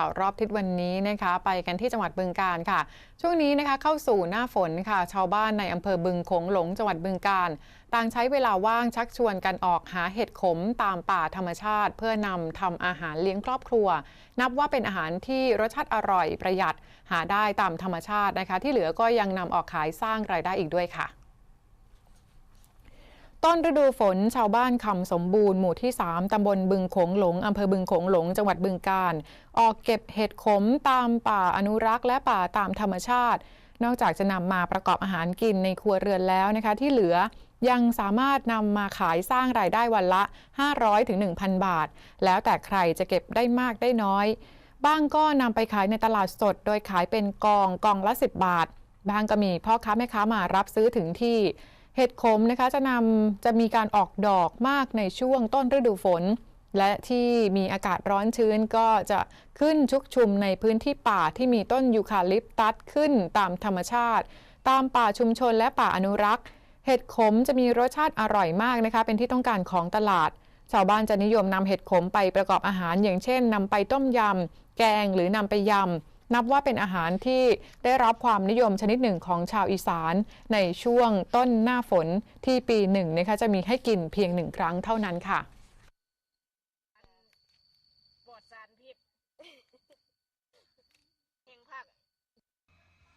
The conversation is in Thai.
ข่าวรอบทิศวันนี้นะคะ ไปกันที่จังหวัดบึงกาฬค่ะ ช่วงนี้นะคะเข้าสู่หน้าฝนค่ะ ชาวบ้านในอำเภอบึงโขงหลงจังหวัดบึงกาฬต่างใช้เวลาว่างชักชวนกันออกหาเห็ดขมตามป่าธรรมชาติ เพื่อนำทำอาหารเลี้ยงครอบครัว นับว่าเป็นอาหารที่รสชาติอร่อยประหยัดหาได้ตามธรรมชาตินะคะ ที่เหลือก็ยังนำออกขายสร้างรายได้อีกด้วยค่ะ ต้นฤดูฝนชาวบ้านคำสมบูรณ์หมู่ที่ 3 ตำบลบึงโขงหลง อำเภอบึงโขงหลง จังหวัดบึงกาฬ ออกเก็บเห็ดขมตามป่าอนุรักษ์และป่าตามธรรมชาติ นอกจากจะนำมาประกอบอาหารกินในครัวเรือนแล้วนะคะ ที่เหลือยังสามารถนำมาขายสร้างรายได้วันละ 500-1,000ถึงบาท แล้วแต่ใครจะเก็บได้มากได้น้อย บ้างก็นำไปขายในตลาดสด โดยขายเป็นกองกองละ 10 บาท บ้างก็มีพ่อค้าแม่ค้ามารับซื้อถึงที่ เห็ดขมนะคะจะนำจะมีการออกดอกมากในช่วงต้นฤดูฝน และที่มีอากาศร้อนชื้นก็จะขึ้นชุกชุมในพื้นที่ป่าที่มีต้นยูคาลิปตัสขึ้นตามธรรมชาติ ตามป่าชุมชนและป่าอนุรักษ์ เห็ดขมจะมีรสชาติอร่อยมากนะคะ เป็นที่ต้องการของตลาด ชาวบ้านจะนิยมนำเห็ดขมไปประกอบอาหาร อย่างเช่นนำไปต้มยำแกงหรือนำไปยำ นับว่าเป็นอาหารที่ได้รับความนิยมชนิดหนึ่งของชาวอีสานในช่วงต้นหน้าฝนที่ปีหนึ่งนะคะจะมีให้กินเพียงหนึ่งครั้งเท่านั้นค่ะ